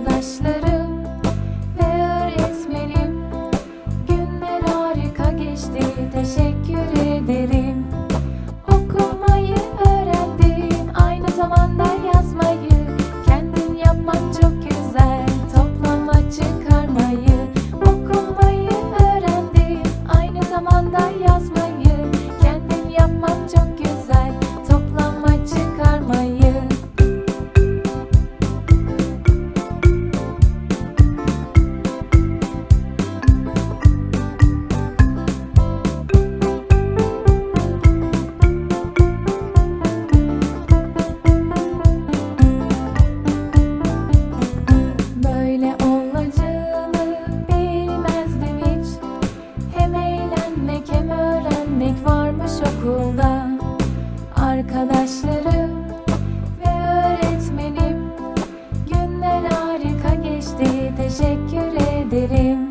arkadaşlık öğrenmek hem öğrenmek varmış okulda. Arkadaşlarım ve öğretmenim Günler harika geçti. Teşekkür ederim.